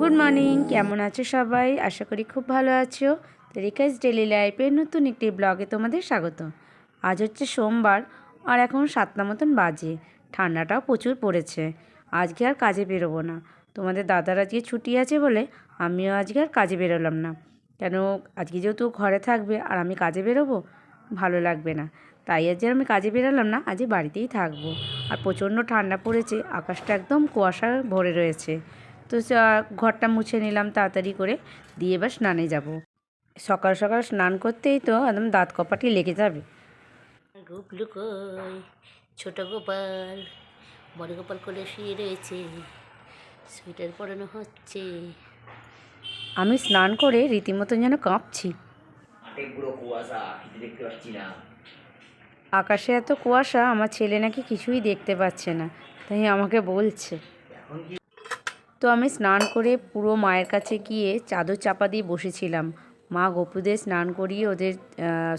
Good morning, কেমন আছো সবাই? আশা করি খুব ভালো আছো। রিকাস ডেলি লাইফের নতুন একটি ব্লগে তোমাদের স্বাগত। আজ হচ্ছে সোমবার আর এখন সাতটা মতন বাজে, ঠান্ডাটাও প্রচুর পড়েছে। আজকে আর কাজে বেরোবো না। তোমাদের দাদার আজকে ছুটি আছে বলে আমিও আজকে আর কাজে বেরোলাম না। কেন আজকে যেহেতু ঘরে থাকবে আর আমি কাজে বেরোবো, ভালো লাগবে না। তাই আজ আমি কাজে বেরোলাম না আজ বাড়িতেই থাকব। আর প্রচণ্ড ঠান্ডা পড়েছে, আকাশটা একদম কুয়াশা ভরে রয়েছে। তো চা- ঘরটা মুছে নিলাম তাড়াতাড়ি করে। দিয়ে এবার স্নানে যাব। সকাল সকাল স্নান করতেই তো একদম দাঁত কপাটি লেগে যাবে। গুবলু কই ছোট গোপাল বড় গোপাল কোলে শুয়ে রয়েছে। সোয়েটার পরানো হচ্ছে। আমি স্নান করে রীতিমতন যেন কাঁপছি। আকাশে এত কুয়াশা আমার ছেলে নাকি কিছুই দেখতে পাচ্ছে না তাই আমাকে বলছে। এখন কি তো আমি স্নান করে পুরো মায়ের কাছে গিয়ে চাদর চাপা দিয়ে বসেছিলাম। মা গপুদের স্নান করিয়ে ওদের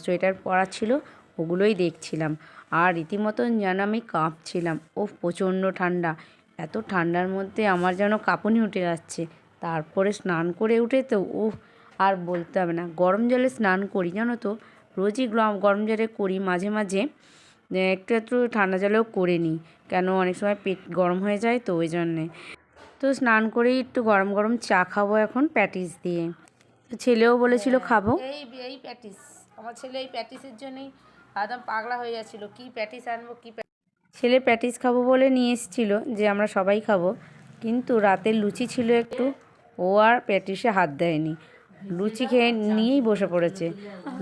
সোয়েটার পরাচ্ছিল ওগুলোই দেখছিলাম। আর রীতিমতন যেন আমি কাঁপছিলাম। ও প্রচণ্ড ঠান্ডা। এত ঠান্ডার মধ্যে আমার যেন কাঁপুনি উঠে যাচ্ছে। তারপরে স্নান করে উঠে তো ও আর বলতে হবে না। গরম জলে স্নান করি, জানো তো? রোজই গরম জলে করি, মাঝে মাঝে, একটু একটু ঠান্ডা জলেও করে নিই। কেন? অনেক সময় পেট গরম হয়ে যায় তো, ওই জন্যে। তো স্নান করেই একটু গরম গরম চা খাব এখন প্যাটিস দিয়ে। তো ছেলেও বলেছিল খাব। এই এই প্যাটিস। আমার ছেলে এই প্যাটিসের জন্যই একদম পাগলা হয়ে যাচ্ছিল। কি প্যাটিস আনব কি ছেলে প্যাটিস খাব বলে নিয়ে এসেছিল যে আমরা সবাই খাব। কিন্তু রাতের লুচি ছিল একটু ও আর প্যাটিসে হাত দেয়নি। লুচি খেয়ে নিয়েই বসে পড়েছে।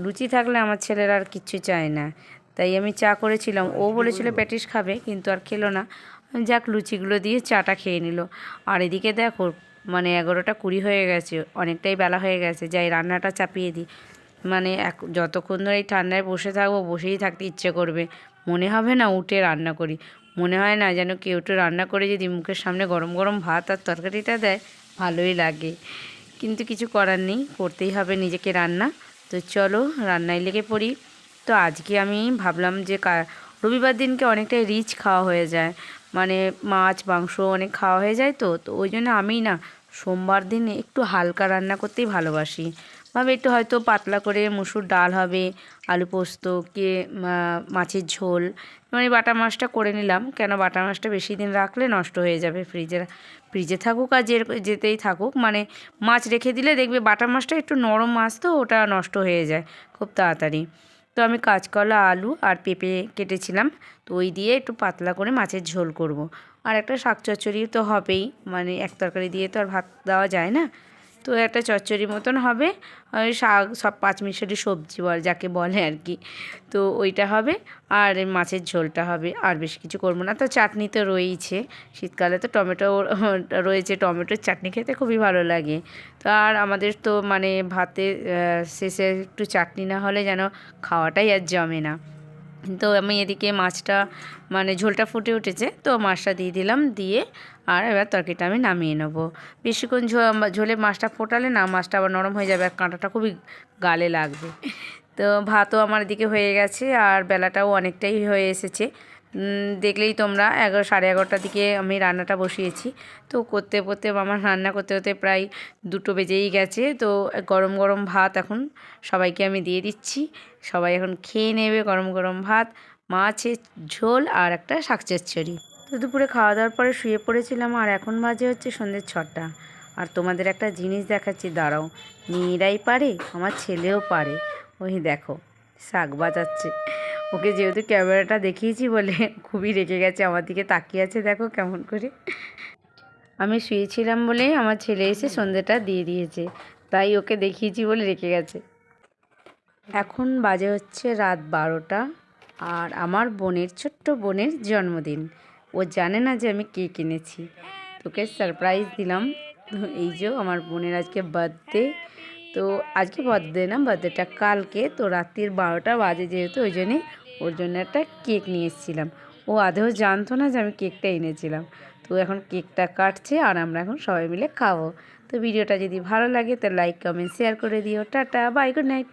লুচি থাকলে আমার ছেলের আর কিচ্ছু চায় না। তাই আমি চা করেছিলাম। ও বলেছিল প্যাটিস খাবে কিন্তু আর খেলো না। যাক, লুচিগুলো দিয়ে চাটা খেয়ে নিল। আর এদিকে দেখো মানে এগারোটা কুড়ি হয়ে গেছে, অনেকটাই বেলা হয়ে গেছে। যাই, রান্নাটা চাপিয়ে দিই। মানে এক, যতক্ষণ ধরে এই ঠান্ডায় বসে থাকব, বসেই থাকতে ইচ্ছে করবে। মনে হবে না উঠে রান্না করি। মনে হয় না যেন কেউ একটু রান্না করে যদি মুখের সামনে গরম গরম ভাত আর তরকারিটা দেয়, ভালোই লাগে। কিন্তু কিছু করার নেই, করতেই হবে নিজেকে রান্না। তো চলো, রান্নায় লেগে পড়ি। তো আজকে আমি ভাবলাম যে রবিবার দিনকে অনেকটাই রিচ খাওয়া হয়ে যায়। মানে মাছ, মাংস অনেক খাওয়া হয়ে যায় তো তো ওই জন্য আমি না সোমবার দিনে একটু হালকা রান্না করতেই ভালোবাসি। ভাবে একটু হয়তো পাতলা করে মুসুর ডাল হবে, আলু পোস্ত কে মাছের ঝোল মানে বাটা মাছটা করে নিলাম। কেন বাটা মাছটা বেশি দিন রাখলে নষ্ট হয়ে যাবে ফ্রিজে ফ্রিজে থাকুক আর যে, যেতেই থাকুক। মানে মাছ রেখে দিলে দেখবে বাটা মাছটা একটু নরম মাছ তো, ওটা নষ্ট হয়ে যায় খুব তাড়াতাড়ি। তো আমি কাঁচকলা, আলু আর পেঁপে কেটেছিলাম। তো ওই দিয়ে একটু পাতলা করে মাছের ঝোল করব। আর একটা শাক চচ্চড়ি তো হবেই। মানে এক তরকারি দিয়ে তো আর ভাত দেওয়া যায় না। তো একটা চচ্চড়ি মতন হবে। ওই শাক, সব পাঁচমিশালি সবজি বল, যাকে বলে আর কি। তো ওইটা হবে আর মাছের ঝোলটা হবে। আর বেশি কিছু করব না। তো চাটনি তো রয়েইছে। শীতকালে তো টমেটো রয়েছে। টমেটোর চাটনি খেতে খুবই ভালো লাগে। তো আর আমাদের তো মানে ভাতে শেষে একটু চাটনি না হলে যেন খাওয়াটাই আর জমে না। তো আমি এদিকে মাছটা মানে ঝোলটা ফুটে উঠেছে, তো মাছটা দিয়ে দিলাম, দিয়ে আর এবার তরকারিটা আমি নামিয়ে নেব। বেশিক্ষণ ঝোলে মাছটা ফোটালে না, মাছটা আবার নরম হয়ে যাবে আর কাঁটাটা খুবই গালে লাগবে। তো ভাতও আমার এদিকে হয়ে গেছে, আর বেলাটাও অনেকটাই হয়ে এসেছে। দেখলেই তোমরা এগারো, সাড়ে এগারোটার দিকে আমি রান্নাটা বসিয়েছি। তো করতে করতে, আমার রান্না করতে করতে প্রায় দুটো বেজেই গেছে। তো গরম গরম ভাত এখন সবাইকে আমি দিয়ে দিচ্ছি। সবাই এখন খেয়ে নেবে গরম গরম ভাত, মাছের ঝোল আর একটা শাক চচ্চড়ি। তো দুপুরে খাওয়া দাওয়ার পরে শুয়ে পড়েছিলাম আর এখন বাজে হচ্ছে সন্ধ্যে ছটা। আর তোমাদের একটা জিনিস দেখাচ্ছি, দাঁড়াও। মেয়েরাই পারে, আমার ছেলেও পারে। ওই দেখো, শাক বাজাচ্ছে। ওকে যেহেতু ক্যামেরাটা দেখিয়েছি বলে খুবই রেগে গেছে, আমার দিকে তাকিয়ে আছে, দেখো কেমন করে। আমি শুয়েছিলাম বলেই আমার ছেলে এসে সন্ধ্যেটা দিয়ে দিয়েছে, তাই ওকে দেখিয়েছি বলে রেখে গেছে। এখন বাজে হচ্ছে রাত বারোটা, আর আমার বোনের ছোট্ট বোনের জন্মদিন। ও জানে না যে আমি কে কিনেছি। তোকে সারপ্রাইজ দিলাম। এই যে আমার বোনের আজকে বার্থডে তো আজকে বার্থডে না বার্থডেটা কালকে, তো রাত্রির বারোটা বাজে যেহেতু, ওই জন্যে ওর জন্য একটা কেক নিয়ে এসেছিলাম। ও আদেও জানতো না যে আমি কেকটা এনেছিলাম। তো এখন কেকটা কাটছে আর আমরা এখন সবাই মিলে খাব। তো ভিডিওটা যদি ভালো লাগে তো লাইক কমেন্ট শেয়ার করে দিও। Tata bye good night